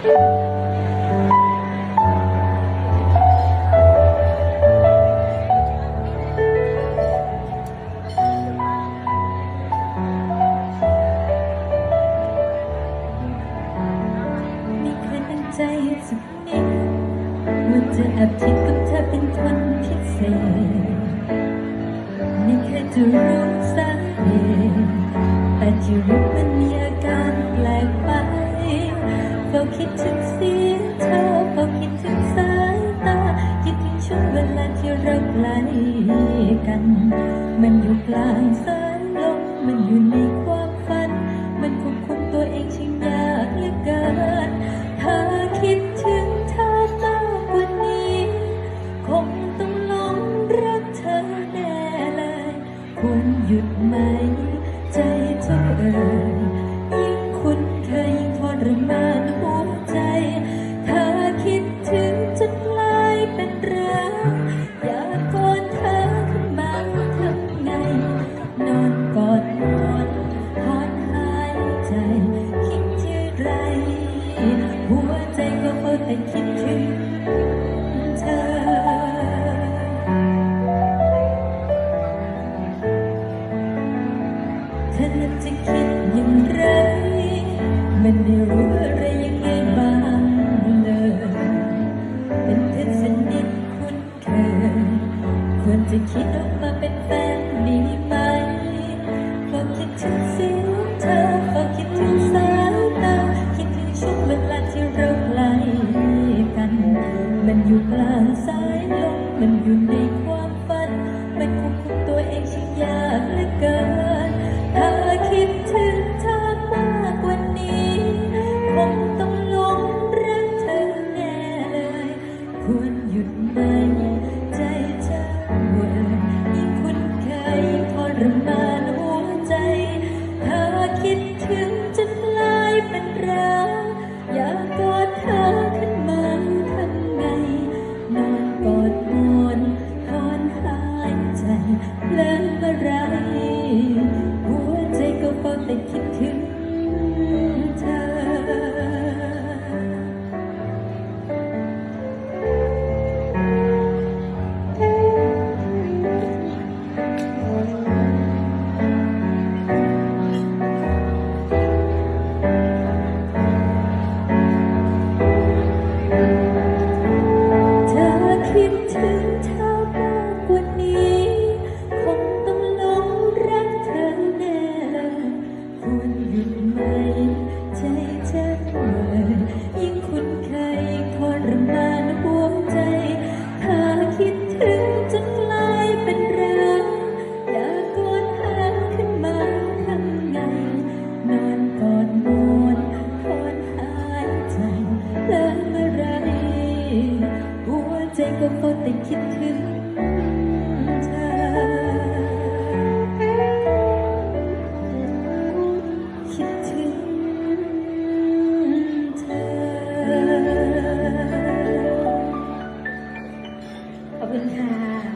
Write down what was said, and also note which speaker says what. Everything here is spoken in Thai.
Speaker 1: ใจสักนิดว่าจะแอบคิดกับเธอเป็นคนพิเศษไม่เคยจะรู้ กัน มันอยู่กลางสาย เธอเน้นจะคิดย่งไรมันไม่รู้อะไรยังไงบ้างเลยเป็นเพื่อนสนิทคุ้นเคยควรจะคิดออกมาเป็นแฟนดีไหม ในความฝัน มันควบคุมตัวเองช่างยากเหลือเกินถ้าคิดถึง เากกอดหาขึ้นมาทำไง นอนกอดมอนนหายใจแล้วเมื่อไรหัวใจก็เฝ้แต่คิดถึงเธอ คิดถึงเธอ ขอบคุณค่ะ